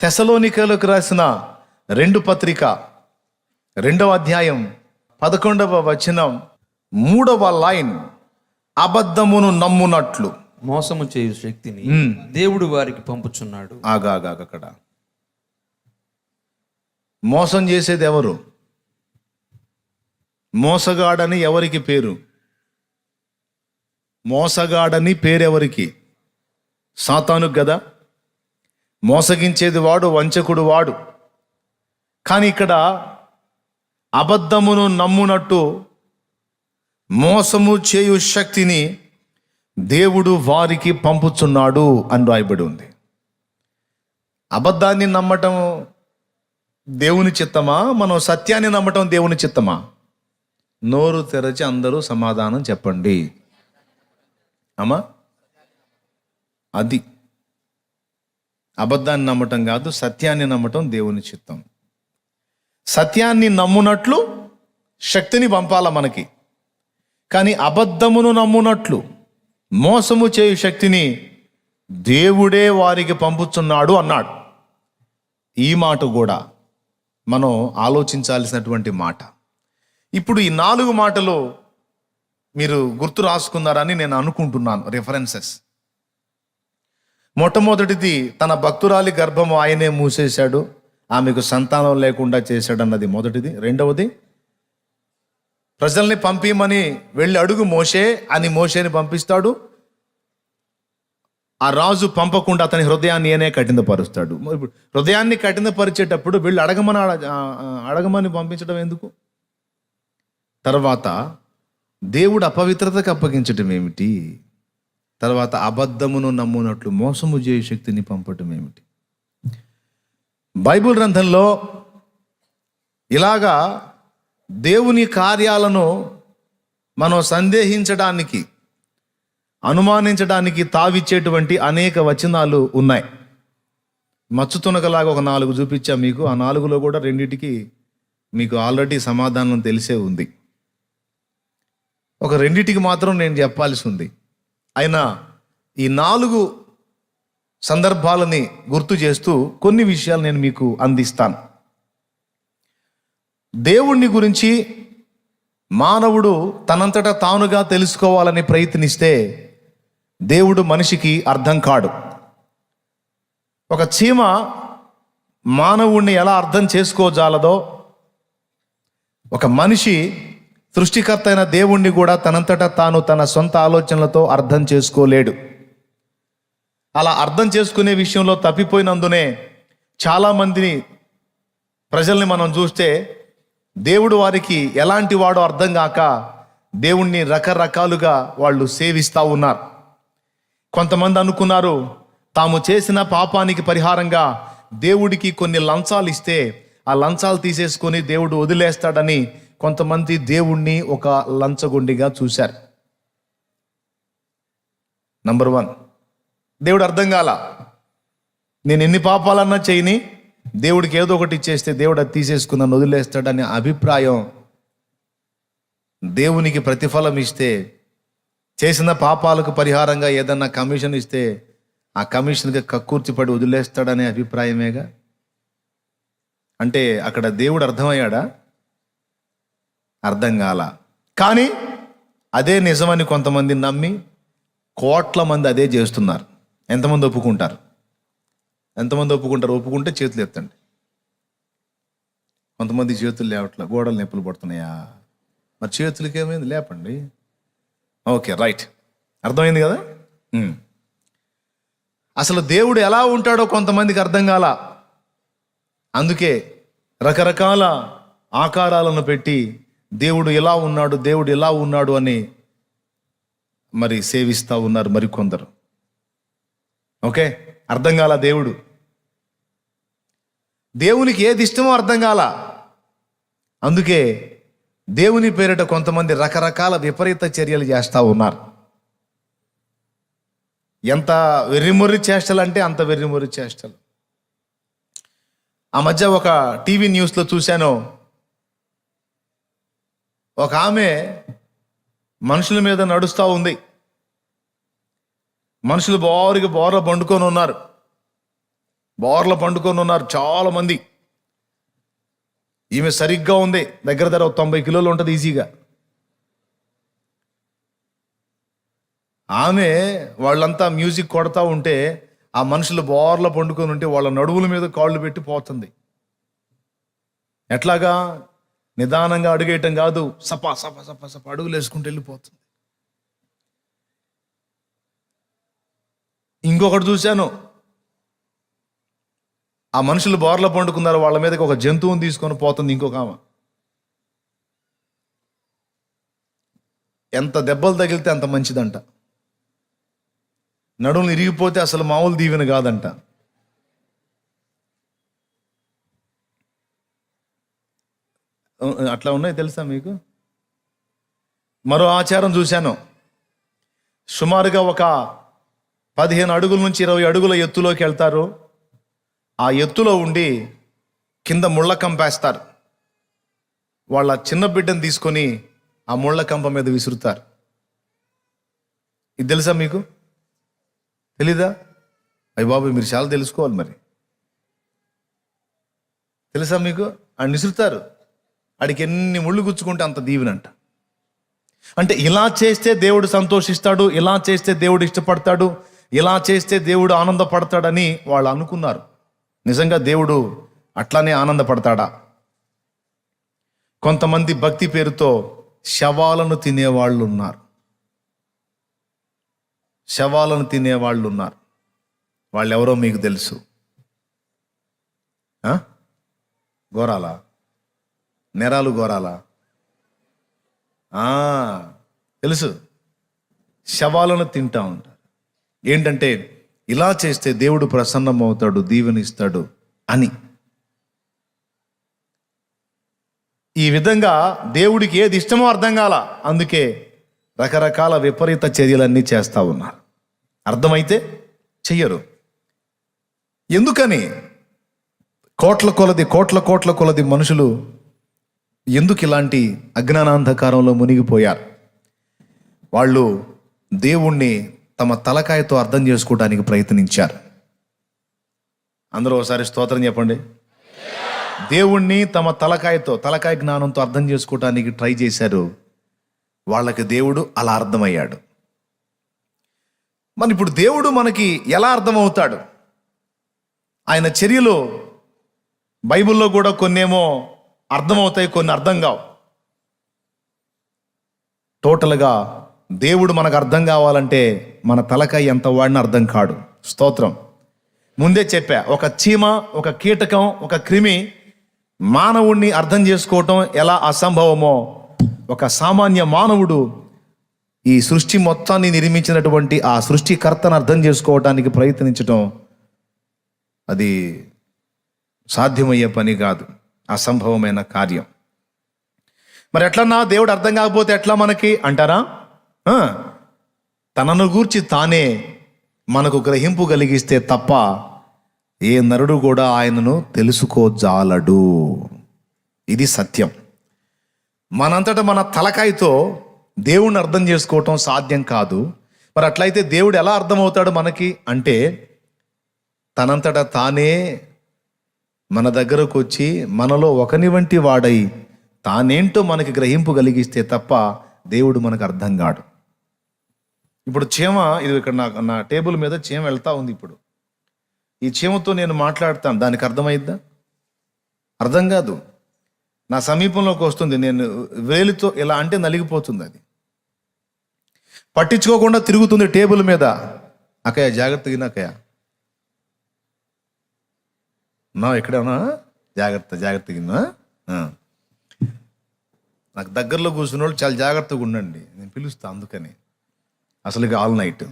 తెసలోనికలకు రాసిన రెండు పత్రిక రెండవ అధ్యాయం పదకొండవ వచనం మూడవ లైన్ అబద్ధమును నమ్మునట్లు. మోసము చేయు శక్తిని. దేవుడు వారికి పంపుచున్నాడు. ఆగాగాక అక్కడ. మోసం చేసేది ఎవరు? మోసగాడని ఎవరికి పేరు? మోసగాడని పేరెవరికి? సాతాను కదా మోసగించేది వాడు వంచకుడు వాడు. కానీ ఇక్కడ అబద్ధమును నమ్మునట్టు మోసము చేయు శక్తిని దేవుడు వారికి పంపుచున్నాడు అని రాయబడి ఉంది. అబద్ధాన్ని నమ్మటం దేవుని చిత్తమా? మనం సత్యాన్ని నమ్మటం దేవుని చిత్తమా? నోరు తెరచి అందరూ సమాధానం చెప్పండి. అమ్మా అది అబద్ధాన్ని నమ్మటం కాదు సత్యాన్ని నమ్మటం దేవుని చిత్తం. సత్యాన్ని నమ్మునట్లు శక్తిని పంపాల మనకి. కానీ అబద్ధమును నమ్మునట్లు మోసము చేయు శక్తిని దేవుడే వారికి పంపుచున్నాడు అన్నాడు. ఈ మాట కూడా మనం ఆలోచించాల్సినటువంటి మాట. ఇప్పుడు ఈ నాలుగు మాటలు మీరు గుర్తు రాసుకున్నారని నేను అనుకుంటున్నాను రిఫరెన్సెస్ మొట్టమొదటిది తన భక్తురాలి గర్భము ఆయనే మూసేశాడు. ఆమెకు సంతానం లేకుండా చేశాడన్నది మొదటిది. రెండవది ప్రజల్ని పంపిమని వెళ్ళి అడుగు మోసే అని మోసేని పంపిస్తాడు. ఆ రాజు పంపకుండా అతని హృదయాన్ని ఏనే కఠినపరుస్తాడు. ఇప్పుడు హృదయాన్ని కఠినపరిచేటప్పుడు వీళ్ళు అడగమని అడగమని పంపించడం ఎందుకు? తర్వాత దేవుడు అపవిత్రతకు అప్పగించడం ఏమిటి? తర్వాత అబద్ధమును నమ్మునట్లు మోసము చేయ శక్తిని పంపటం ఏమిటి? బైబిల్ గ్రంథంలో ఇలాగా దేవుని కార్యాలను మనం సందేహించడానికి అనుమానించడానికి తావిచ్చేటువంటి అనేక వచనాలు ఉన్నాయి. మచ్చుతునకలాగా ఒక నాలుగు చూపించా మీకు. ఆ నాలుగులో కూడా రెండింటికి మీకు ఆల్రెడీ సమాధానం తెలిసే ఉంది. ఒక రెండిటికి మాత్రం నేను చెప్పాల్సి ఉంది. అయినా ఈ నాలుగు సందర్భాలని గుర్తు చేస్తూ కొన్ని విషయాలు నేను మీకు అందిస్తాను. దేవుణ్ణి గురించి మానవుడు తనంతట తానుగా తెలుసుకోవాలని ప్రయత్నిస్తే దేవుడు మనిషికి అర్థం కాడు. ఒక చీమ మానవుణ్ణి ఎలా అర్థం చేసుకోజాలదో ఒక మనిషి సృష్టికర్త అయిన దేవుణ్ణి కూడా తనంతట తాను తన సొంత ఆలోచనలతో అర్థం చేసుకోలేడు. అలా అర్థం చేసుకునే విషయంలో తప్పిపోయినందునే చాలామందిని ప్రజల్ని మనం చూస్తే దేవుడు వారికి ఎలాంటి వాడో అర్థం కాక దేవుణ్ణి రకరకాలుగా వాళ్ళు సేవిస్తూ ఉన్నారు. కొంతమంది అనుకున్నారు తాము చేసిన పాపానికి పరిహారంగా దేవుడికి కొన్ని లంచాలు ఇస్తే ఆ లంచాలు తీసేసుకొని దేవుడు వదిలేస్తాడని కొంతమంది దేవుణ్ణి ఒక లంచగొండిగా చూశారు. నంబర్ వన్ దేవుడు అర్థం కాల. నేను ఎన్ని పాపాలన్నా చేయని దేవుడికి ఏదో ఒకటి ఇచ్చేస్తే దేవుడు అది తీసేసుకుని నన్ను వదిలేస్తాడనే అభిప్రాయం దేవునికి ప్రతిఫలం ఇస్తే చేసిన పాపాలకు పరిహారంగా ఏదన్నా కమిషన్ ఇస్తే ఆ కమిషన్కి కక్కుర్తిపడి వదిలేస్తాడనే అభిప్రాయమేగా? అంటే అక్కడ దేవుడు అర్థమయ్యాడా? అర్థం కాల. కానీ అదే నిజమని కొంతమంది నమ్మి కోట్ల మంది అదే చేస్తున్నారు. ఎంతమంది ఒప్పుకుంటారు? ఎంతమంది ఒప్పుకుంటారు? ఒప్పుకుంటే చేతులు ఎత్తండి. కొంతమంది చేతులు లేవట్లే గోడలు నొప్పులు పడుతున్నాయా? మరి చేతులకి ఏమైంది? లేపండి. Okay right. అర్థమైంది కదా? అసలు దేవుడు ఎలా ఉంటాడో కొంతమందికి అర్థం కాల. అందుకే రకరకాల ఆకారాలను పెట్టి దేవుడు ఎలా ఉన్నాడు దేవుడు ఎలా ఉన్నాడు అని మరి సేవిస్తూ ఉన్నారు మరికొందరు. ఓకే? అర్థం కాల దేవుడు. దేవునికి ఏది ఇష్టమో అర్థం కాల. అందుకే దేవుని పేరిట కొంతమంది రకరకాల విపరీత చర్యలు చేస్తూ ఉన్నారు. ఎంత వెర్రిమొర్రి చేష్టలు అంటే అంత వెర్రిమొర్రి చేష్టలు. ఆ మధ్య ఒక టీవీ న్యూస్లో చూశాను. ఒక ఆమె మనుషుల మీద నడుస్తూ ఉంది. మనుషులు బోరుగా బోర్ల పండుకొని ఉన్నారు. బోర్ల పండుకొని ఉన్నారు చాలామంది. ఈమె సరిగ్గా ఉంది. దగ్గర దగ్గర తొంభై కిలోలు ఉంటుంది ఈజీగా. ఆమె వాళ్ళంతా మ్యూజిక్ కొడతా ఉంటే ఆ మనుషులు బోర్ల పండుకొని ఉంటే వాళ్ళ నడువుల మీద కాళ్ళు పెట్టి పోతుంది. ఎట్లాగా? నిదానంగా అడుగేయటం కాదు. సపా సపా సప సప అడుగులు వేసుకుంటూ వెళ్ళిపోతుంది. ఇంకొకటి చూశాను. ఆ మనుషులు బోర్ల పండుకున్నారు. వాళ్ళ మీదకి ఒక జంతువుని తీసుకొని పోతుంది ఇంకొక ఆమె. ఎంత దెబ్బలు తగిలితే అంత మంచిదంట. నడుములు ఇరిగిపోతే అసలు మామూలు దీవెన కాదంట. అట్లా ఉన్నాయి తెలుసా మీకు? మరో ఆచారం చూశాను. సుమారుగా ఒక పదిహేను అడుగుల నుంచి ఇరవై అడుగుల ఎత్తులోకి వెళ్తారు. ఆ ఎత్తులో ఉండి కింద ముళ్ళ కంపేస్తారు వాళ్ళ చిన్న బిడ్డను తీసుకొని ఆ ముళ్ళ కంప మీద విసురుతారు. ఇది తెలుసా మీకు? తెలీదా? అయ్య బాబు మీరు చాలా తెలుసుకోవాలి మరి. తెలుసా మీకు? ఆయన విసురుతారు ఆడికి ఎన్ని ముళ్ళు గుచ్చుకుంటే అంత దీవెనంట. అంటే ఇలా చేస్తే దేవుడు సంతోషిస్తాడు ఇలా చేస్తే దేవుడు ఇష్టపడతాడు ఇలా చేస్తే దేవుడు ఆనందపడతాడని వాళ్ళు అనుకున్నారు. నిజంగా దేవుడు అట్లానే ఆనందపడతాడా? కొంతమంది భక్తి పేరుతో శవాలను తినేవాళ్ళు ఉన్నారు శవాలను తినేవాళ్ళు ఉన్నారు వాళ్ళు ఎవరో మీకు తెలుసు. ఆ? గోరాలా? నేరాలు గోరాలా ఆ, తెలుసు. శవాలను తింటా ఉంటారు. ఏంటంటే ఇలా చేస్తే దేవుడు ప్రసన్నమవుతాడు దీవెనిస్తాడు అని. ఈ విధంగా దేవుడికి ఏది ఇష్టమో అర్థం కాల. అందుకే రకరకాల విపరీత చర్యలన్నీ చేస్తా ఉన్నారు. అర్థమైతే చెయ్యరు. ఎందుకని? కోట్ల కొలది కోట్ల కోట్ల కొలది మనుషులు ఎందుకు ఇలాంటి అజ్ఞానాంధకారంలో మునిగిపోయారు? వాళ్ళు దేవుణ్ణి తమ తలకాయతో అర్థం చేసుకోవడానికి ప్రయత్నించారు. అందరూ ఒకసారి స్తోత్రం చెప్పండి. దేవుణ్ణి తమ తలకాయతో తలకాయ జ్ఞానంతో అర్థం చేసుకోవటానికి ట్రై చేశారు. వాళ్ళకి దేవుడు అలా అర్థమయ్యాడు. మరి ఇప్పుడు దేవుడు మనకి ఎలా అర్థమవుతాడు? ఆయన చర్యలు బైబిల్లో కూడా కొన్నేమో అర్థమవుతాయి కొన్ని అర్థం కావు. టోటల్గా దేవుడు మనకు అర్థం కావాలంటే మన తలకాయ ఎంత వాడిన అర్థం కాడు. స్తోత్రం. ముందే చెప్పా ఒక చీమ ఒక కీటకం ఒక క్రిమి మానవుణ్ణి అర్థం చేసుకోవటం ఎలా అసంభవమో ఒక సామాన్య మానవుడు ఈ సృష్టి మొత్తాన్ని నిర్మించినటువంటి ఆ సృష్టికర్తను అర్థం చేసుకోవటానికి ప్రయత్నించటం అది సాధ్యమయ్యే పని కాదు. అసంభవమైన కార్యం. మరి ఎట్లన్నా దేవుడు అర్థం కాకపోతే ఎట్లా మనకి అంటారా? తనను గూర్చి తానే మనకు గ్రహింపు కలిగిస్తే తప్ప ఏ నరుడు కూడా ఆయనను తెలుసుకోజాలడు. ఇది సత్యం. మనంతట మన తలకాయతో దేవుణ్ణి అర్థం చేసుకోవటం సాధ్యం కాదు. మరి అట్లయితే దేవుడు ఎలా అర్థమవుతాడు మనకి? అంటే తనంతట తానే మన దగ్గరకు వచ్చి మనలో ఒకని వంటి వాడై తానేంటో మనకి గ్రహింపు కలిగిస్తే తప్ప దేవుడు మనకు అర్థం కాడు. ఇప్పుడు చీమ ఇది ఇక్కడ నా నా టేబుల్ మీద చీమ వెళ్తా ఉంది ఇప్పుడు. ఈ చీమతో నేను మాట్లాడతాను. దానికి అర్థమైద్దా? అర్థం కాదు. నా సమీపంలోకి వస్తుంది. నేను వేలితో ఇలా అంటే నలిగిపోతుంది అది. పట్టించుకోకుండా తిరుగుతుంది టేబుల్ మీద. అక్కయ్య జాగ్రత్తగా అక్కయ్య. ఉన్నావు ఎక్కడన్నా జాగ్రత్త జాగ్రత్తగా నాకు దగ్గరలో కూర్చున్న వాళ్ళు చాలా జాగ్రత్తగా ఉండండి. నేను పిలుస్తా అందుకని. అసలు ఆల్ నైట్.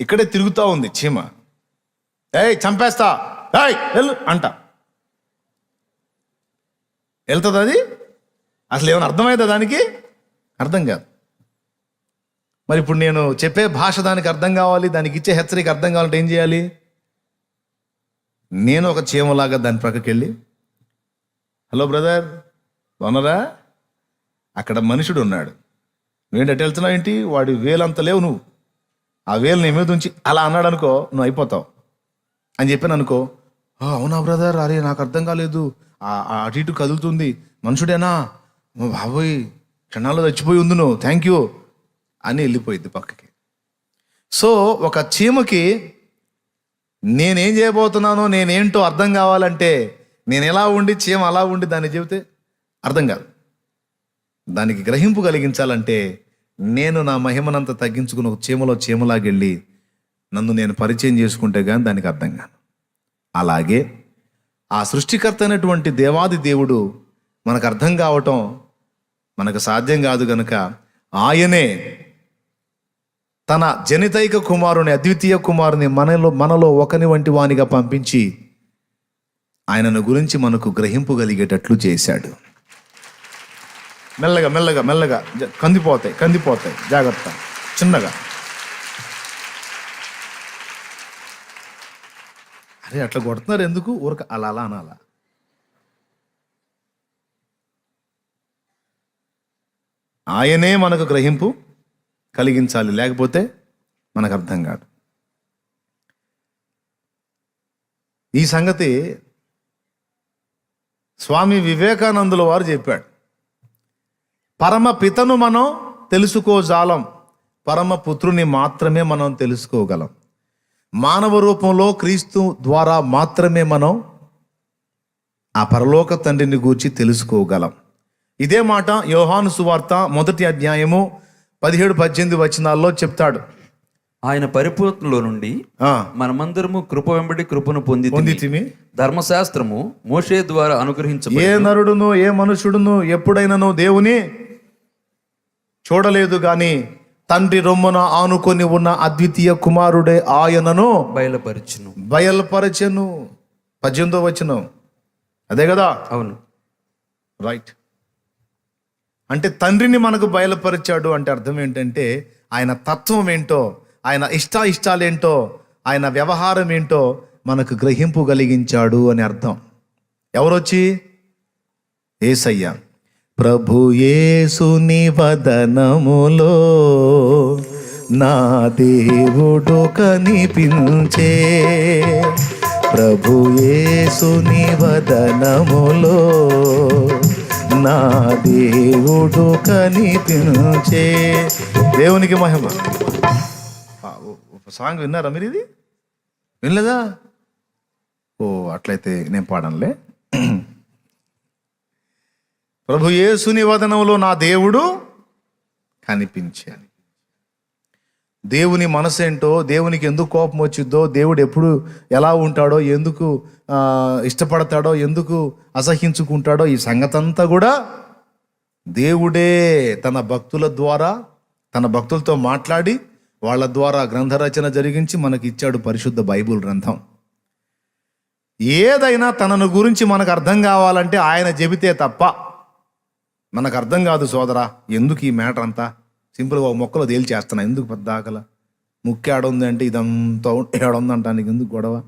ఇక్కడే తిరుగుతూ ఉంది చీమ. ఏయ్ చంపేస్తా. ఏయ్ వెళ్ళు అంట. వెళ్తుంది అది? అసలు ఏమైనా అర్థమైందా దానికి? అర్థం కాదు. మరి ఇప్పుడు నేను చెప్పే భాష దానికి అర్థం కావాలి దానికి ఇచ్చే హెచ్చరిక అర్థం కావాలంటే ఏం చేయాలి? నేను ఒక చీమలాగా దాని ప్రక్కకి వెళ్ళి హలో బ్రదర్ బాగున్నారా? అక్కడ మనుషుడు ఉన్నాడు. నువ్వేంటి అటు వెళ్తున్నావు ఏంటి? వాడి వేలంత లేవు నువ్వు. ఆ వేలు నీ మీద ఉంచి అలా అన్నాడు అనుకో నువ్వు అయిపోతావు. అని చెప్పాను అనుకో అవునా బ్రదర్? అరే నాకు అర్థం కాలేదు. ఆ- అటు ఇటు కదులుతుంది. మనుషుడేనా? బాబోయ్ క్షణాల్లో చచ్చిపోయి ఉంది నువ్వు థ్యాంక్ యూ. అని వెళ్ళిపోయింది పక్కకి. సో ఒక చీమకి నేనేం చేయబోతున్నానో నేనేంటో అర్థం కావాలంటే నేను ఎలా ఉండి చీమ అలా ఉండి దాన్ని చెబితే అర్థం కాదు. దానికి గ్రహింపు కలిగించాలంటే నేను నా మహిమనంత తగ్గించుకుని ఒక చీమలో చీమలాగెళ్ళి నన్ను నేను పరిచయం చేసుకుంటే కానీ దానికి అర్థం కాను అలాగే ఆ సృష్టికర్త అయినటువంటి దేవాది దేవుడు మనకు అర్థం కావటం మనకు సాధ్యం కాదు గనుక ఆయనే తన జనితైక కుమారుని అద్వితీయ కుమారుని మనలో మనలో ఒకని వంటి వానిగా పంపించి ఆయనను గురించి మనకు గ్రహింపు కలిగేటట్లు చేశాడు. మెల్లగా మెల్లగా మెల్లగా కందిపోతాయి కందిపోతాయి. జాగ్రత్త చిన్నగా. అరే అట్లా కొడుతున్నారు ఎందుకు? ఊరక అలా అలా అనాలా ఆయనే మనకు గ్రహింపు కలిగించాలి లేకపోతే మనకు అర్థం కాదు. ఈ సంగతి స్వామి వివేకానందుల వారు చెప్పాడు. పరమ పితను మనం తెలుసుకోజాలం పరమ పుత్రుని మాత్రమే మనం తెలుసుకోగలం. మానవ రూపంలో క్రీస్తు ద్వారా మాత్రమే మనం ఆ పరలోక తండ్రిని గూర్చి తెలుసుకోగలం. ఇదే మాట యోహాను సువార్త మొదటి అధ్యాయము పదిహేడు పద్దెనిమిది వచనాల్లో చెప్తాడు. ఆయన పరిపూర్ణలో నుండి మనమందరము కృప వెంబడి కృపను పొంది పొందితిమి. ధర్మశాస్త్రము మోషే ద్వారా అనుగ్రహించబడి ఏ నరుడును ఏ మనుషుడును ఎప్పుడైనాను దేవుని చూడలేదు గాని తండ్రి రొమ్మున ఆనుకొని ఉన్న అద్వితీయ కుమారుడే ఆయనను బయలుపరచును. బయలుపరచెను. పద్దెనిమిదో వచనం. అదే కదా? అవును. రైట్ అంటే తండ్రిని మనకు బయలుపరిచాడు అంటే అర్థం ఏంటంటే ఆయన తత్వం ఏంటో ఆయన ఇష్ట ఇష్టాలేంటో ఆయన వ్యవహారం ఏంటో మనకు గ్రహింపు కలిగించాడు అని అర్థం. ఎవరొచ్చి? ఏసయ్య. ప్రభు యేసుని వదనములో నా దేవుడు కనిపించే. ప్రభు యేసుని వదనములో నా దేవుడు కనిపించే. దేవునికి మహిమ. ఒక సాంగ్ విన్నారా మీరు ఇది? వినలేదా? ఓ అట్లయితే నేను పాడనులే. ప్రభు యేసుని వదనంలో నా దేవుడు కనిపించాను దేవుని మనసేంటో దేవునికి ఎందుకు కోపం వచ్చిద్దో దేవుడు ఎప్పుడు ఎలా ఉంటాడో ఎందుకు ఇష్టపడతాడో ఎందుకు అసహించుకుంటాడో ఈ సంగతంతా కూడా దేవుడే తన భక్తుల ద్వారా తన భక్తులతో మాట్లాడి వాళ్ళ ద్వారా గ్రంథరచన జరిగించి మనకి ఇచ్చాడు పరిశుద్ధ బైబుల్ గ్రంథం. ఏదైనా తనను గురించి మనకు అర్థం కావాలంటే ఆయన చెబితే తప్ప మనకు అర్థం కాదు సోదరా ఎందుకు ఈ మ్యాటర్ అంతా? సింపుల్గా ఒక మొక్కలో తేల్చేస్తున్నా ఎందుకు పెద్ద ఆకల? ముక్కు ఏడుంది అంటే ఇదంతా ఏడుంది అంటానికి ఎందుకు గొడవ?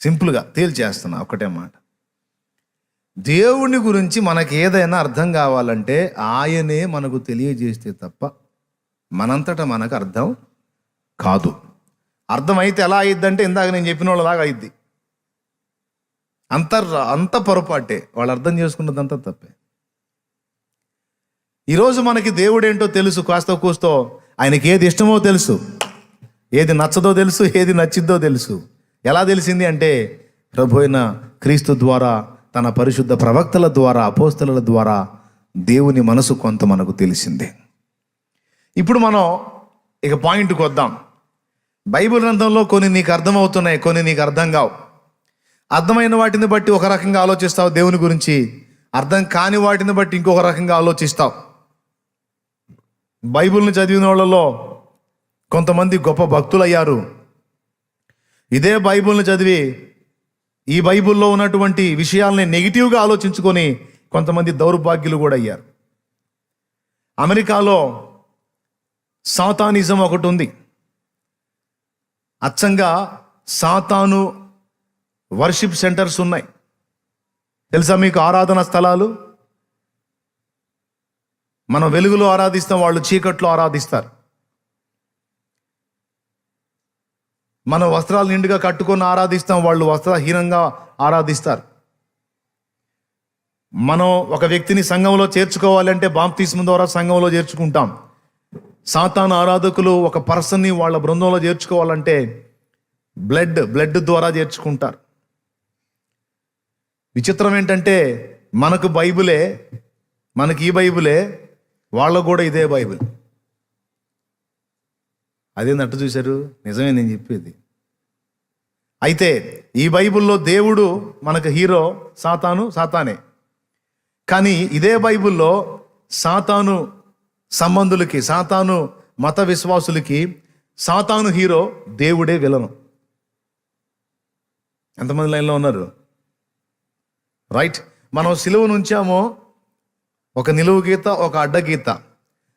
సింపుల్గా తేల్చేస్తున్నా ఒకటే మాట. దేవుని గురించి మనకి ఏదైనా అర్థం కావాలంటే ఆయనే మనకు తెలియజేస్తే తప్ప మనంతటా మనకు అర్థం కాదు. అర్థమైతే ఎలా అయ్యిద్దంటే ఇందాక నేను చెప్పిన వాళ్ళలాగా అయ్యిద్ది అంత అంత పొరపాటే. వాళ్ళు అర్థం చేసుకున్నదంతా తప్పే. ఈరోజు మనకి దేవుడేంటో తెలుసు కాస్తో కూస్తో. ఆయనకి ఏది ఇష్టమో తెలుసు. ఏది నచ్చదో తెలుసు ఏది నచ్చిద్దో తెలుసు. ఎలా తెలిసింది అంటే ప్రభు అయిన క్రీస్తు ద్వారా తన పరిశుద్ధ ప్రవక్తల ద్వారా అపోస్తల ద్వారా దేవుని మనసు కొంత మనకు తెలిసింది. ఇప్పుడు మనం ఇక పాయింట్కి వద్దాం. బైబిల్ గ్రంథంలో కొన్ని నీకు అర్థమవుతున్నాయి కొన్ని నీకు అర్థం కావు. అర్థమైన వాటిని బట్టి ఒక రకంగా ఆలోచిస్తావు దేవుని గురించి. అర్థం కాని వాటిని బట్టి ఇంకొక రకంగా ఆలోచిస్తావు. బైబిల్ని చదివిన వాళ్ళలో కొంతమంది గొప్ప భక్తులయ్యారు. ఇదే బైబిల్ని చదివి ఈ బైబిల్లో ఉన్నటువంటి విషయాల్ని నెగిటివ్గా ఆలోచించుకొని కొంతమంది దౌర్భాగ్యులు కూడా అయ్యారు. అమెరికాలో సాతానిజం ఒకటి ఉంది. అచ్చంగా సాతాను వర్షిప్ సెంటర్స్ ఉన్నాయి. తెలుసా మీకు ఆరాధన స్థలాలు? మనం వెలుగులో ఆరాధిస్తాం వాళ్ళు చీకట్లో ఆరాధిస్తారు. మన వస్త్రాలు నిండుగా కట్టుకొని ఆరాధిస్తాం వాళ్ళు వస్త్రహీనంగా ఆరాధిస్తారు. మనం ఒక వ్యక్తిని సంఘంలో చేర్చుకోవాలంటే బాప్తిస్మ ద్వారా సంఘంలో చేర్చుకుంటాం. సాతాన్ ఆరాధకులు ఒక పర్సన్ని వాళ్ళ బృందంలో చేర్చుకోవాలంటే బ్లడ్ బ్లడ్ ద్వారా చేర్చుకుంటారు. విచిత్రం ఏంటంటే మనకు బైబులే మనకి ఈ బైబులే వాళ్ళకు కూడా ఇదే బైబిల్. అదేంటట్టు చూశారు? నిజమే నేను చెప్పేది. అయితే ఈ బైబిల్లో దేవుడు మనకు హీరో సాతాను సాతానే. కానీ ఇదే బైబిల్లో సాతాను సంబంధులకి సాతాను మత విశ్వాసులకి సాతాను హీరో దేవుడే విలను. ఎంతమంది లైన్లో ఉన్నారు? రైట్. మనం సిలువను ఉంచామో ఒక నిలువు గీత ఒక అడ్డగీత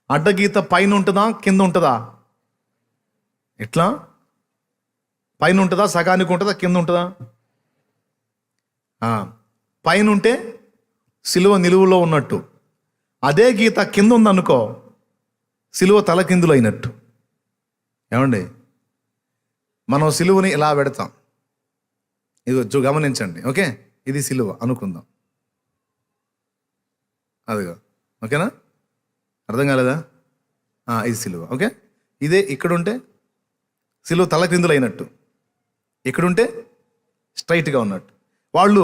అడ్డగీత పైన ఉంటుందా కింద ఉంటుందా ఎట్లా? పైన ఉంటుందా సగానికి ఉంటుందా కింద ఉంటుందా పైన ఉంటే సిలువ నిలువులో ఉన్నట్టు. అదే గీత కింద ఉందనుకో సిలువ తలకిందులు అయినట్టు ఏమండి? మనం సిలువని ఇలా పెడతాం? ఇది గమనించండి ఓకే? ఇది సిలువ అనుకుందాం. అదిగో. ఓకేనా? అర్థం కాలేదా? ఇది సిలువ. ఓకే? ఇదే ఇక్కడుంటే సిలువ తలక్రిందులు అయినట్టు ఇక్కడుంటే స్ట్రైట్గా ఉన్నట్టు. వాళ్ళు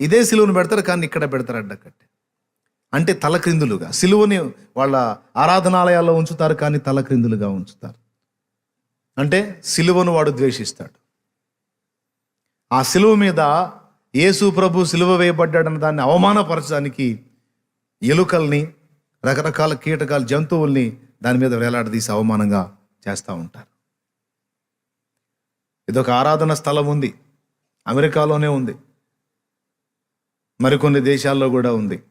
ఇదే సిలువను పెడతారు కానీ ఇక్కడ పెడతారు అడ్డకట్టి. అంటే తలక్రిందులుగా సిలువని వాళ్ళ ఆరాధనాలయాల్లో ఉంచుతారు కానీ తలక్రిందులుగా ఉంచుతారు. అంటే సిలువను వాడు ద్వేషిస్తాడు. ఆ సిలువ మీద యేసు ప్రభు సిలువ వేయబడ్డాడన్న దాన్ని అవమానపరచడానికి ఎలుకల్ని రకరకాల కీటకాల జంతువుల్ని దాని మీద వేలాడదీసి అవమానంగా చేస్తూ ఉంటారు. ఇదొక ఆరాధన స్థలం ఉంది. అమెరికాలోనే ఉంది. మరికొన్ని దేశాల్లో కూడా ఉంది.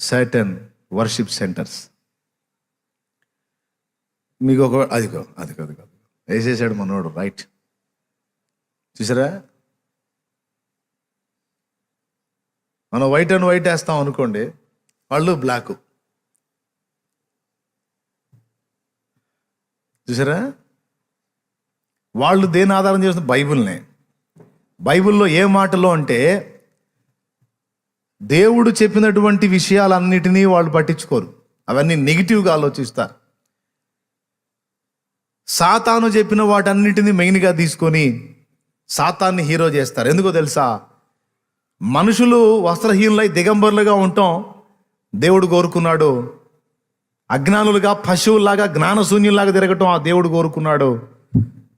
Certain worship centres. మీకు ఒక అదిగో అదిగో అదిగో. వేసేసాడు మనోడు రైట్. చూసారా? మనం వైట్ అండ్ వైట్ వేస్తాం అనుకోండి వాళ్ళు బ్లాక్ చూసారా? వాళ్ళు దేని ఆధారం చేస్తున్న బైబిల్నే? బైబిల్లో ఏ మాటలో అంటే దేవుడు చెప్పినటువంటి విషయాలన్నిటినీ వాళ్ళు పట్టించుకోరు. అవన్నీ నెగిటివ్గా ఆలోచిస్తారు. సాతాను చెప్పిన వాటన్నిటిని మెయిన్గా తీసుకొని సాతాన్ని హీరో చేస్తారు. ఎందుకో తెలుసా? మనుషులు వస్త్రహీనులై దిగంబరులుగా ఉండటం దేవుడు కోరుకున్నాడు. అజ్ఞానులుగా పశువుల్లాగా జ్ఞానశూన్యుల్లాగా తిరగటం ఆ దేవుడు కోరుకున్నాడు.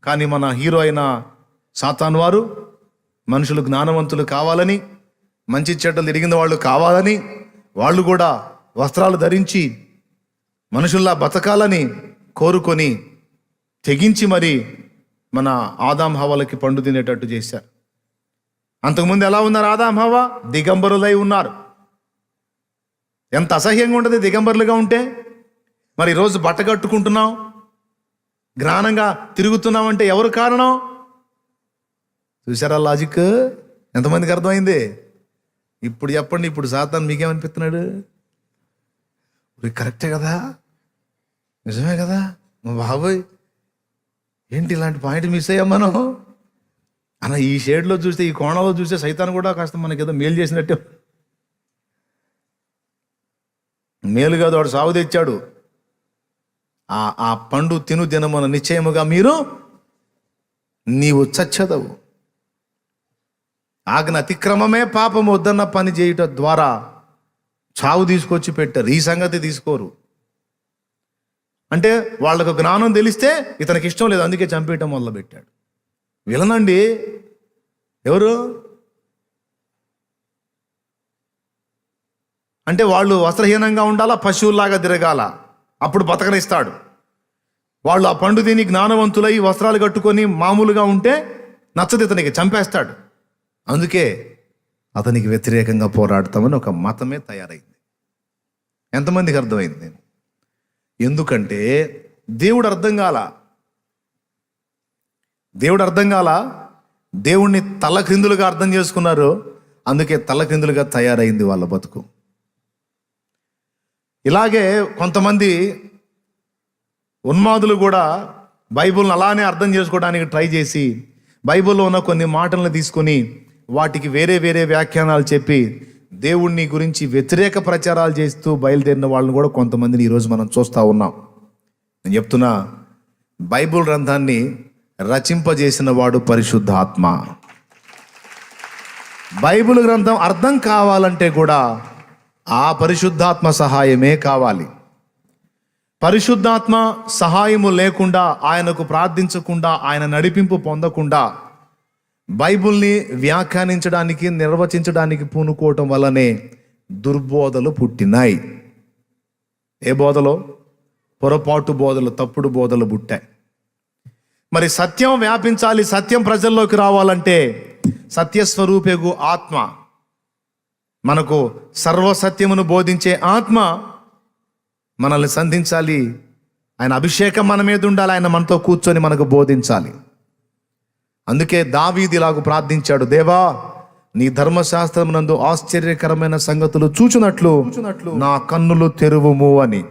కానీ మన హీరో అయిన సాతాన్ వారు మనుషులు జ్ఞానవంతులు కావాలని మంచి చెడ్డలు తిరిగిన వాళ్ళు కావాలని వాళ్ళు కూడా వస్త్రాలు ధరించి మనుషుల్లా బతకాలని కోరుకొని తెగించి మరి మన ఆదాం హవలకి పండు తినేటట్టు చేశారు. అంతకుముందు ఎలా ఉన్నారు ఆదాం హవ? దిగంబరులై ఉన్నారు. ఎంత అసహ్యంగా ఉంటుంది దిగంబరులుగా ఉంటే? మరి ఈరోజు బట్ట కట్టుకుంటున్నాం జ్ఞానంగా తిరుగుతున్నాం అంటే ఎవరు కారణం? చూసారా లాజిక్? ఎంతమందికి అర్థమైంది? ఇప్పుడు చెప్పండి ఇప్పుడు సాతాన్ మీకేమనిపిస్తున్నాడు? ఇది కరెక్టే కదా? నిజమే కదా? మా బాబోయ్ ఏంటి ఇలాంటి పాయింట్ మిస్ అయ్యాం మనం? అన్న ఈ షేడ్లో చూస్తే ఈ కోణంలో చూస్తే సైతాన్ కూడా కాస్త మనకి ఏదో మేలు చేసినట్టే. మేలు కాదు వాడు సాగు తెచ్చాడు. ఆ ఆ పండు తిను దినమున నిశ్చయముగా మీరు నీవు చచ్చదవు. ఆజ్ఞ అతిక్రమమే పాపం వద్దన్న పని చేయుట ద్వారా చావు తీసుకొచ్చి పెట్టారు. ఈ సంగతి తీసుకోరు. అంటే వాళ్ళకు జ్ఞానం తెలిస్తే ఇతనికి ఇష్టం లేదు అందుకే చంపేయటం మొదలు పెట్టాడు విలనండి. ఎవరు? అంటే వాళ్ళు వస్త్రహీనంగా ఉండాలా పశువుల్లాగా తిరగాల? అప్పుడు బతకనిస్తాడు. వాళ్ళు ఆ పండు తిని జ్ఞానవంతులై వస్త్రాలు కట్టుకొని మామూలుగా ఉంటే నచ్చదు ఇతనికి చంపేస్తాడు. అందుకే అతనికి వ్యతిరేకంగా పోరాడతామని ఒక మతమే తయారైంది. ఎంతమందికి అర్థమైంది? ఎందుకంటే దేవుడు అర్థం కాల దేవుడు అర్థం కాల? దేవుణ్ణి తలక్రిందులుగా అర్థం చేసుకున్నారు అందుకే తలక్రిందులుగా తయారైంది వాళ్ళ బతుకు. ఇలాగే కొంతమంది ఉన్మాదులు కూడా బైబిల్ని అలానే అర్థం చేసుకోవడానికి ట్రై చేసి బైబిల్లో ఉన్న కొన్ని మాటలను తీసుకొని వాటికి వేరే వేరే వ్యాఖ్యానాలు చెప్పి దేవుణ్ణి గురించి వ్యతిరేక ప్రచారాలు చేస్తూ బయలుదేరిన వాళ్ళని కూడా కొంతమందిని ఈరోజు మనం చూస్తూ ఉన్నాం. నేను చెప్తున్నా బైబిల్ గ్రంథాన్ని రచింపజేసిన వాడు పరిశుద్ధాత్మ. బైబిల్ గ్రంథం అర్థం కావాలంటే కూడా ఆ పరిశుద్ధాత్మ సహాయమే కావాలి. పరిశుద్ధాత్మ సహాయము లేకుండా ఆయనకు ప్రార్థించకుండా ఆయన నడిపింపు పొందకుండా బైబిల్ని వ్యాఖ్యానించడానికి నిర్వచించడానికి పూనుకోవటం వల్లనే దుర్బోధలు పుట్టినాయి. ఏ బోధలో? పొరపాటు బోధలు తప్పుడు బోధలు పుట్టాయి. మరి సత్యం వ్యాపించాలి సత్యం ప్రజల్లోకి రావాలంటే సత్యస్వరూపేగు ఆత్మ. మనకు సర్వసత్యమును బోధించే ఆత్మ మనల్ని సంధించాలి. ఆయన అభిషేకం మన మీద ఉండాలి ఆయన మనతో కూర్చొని మనకు బోధించాలి. అందుకే దావీదిలాగు ప్రార్థించాడు దేవా నీ ధర్మశాస్త్రమునందు ఆశ్చర్యకరమైన సంగతులు చూచునట్లు నా కన్నులు తెరువుము అని.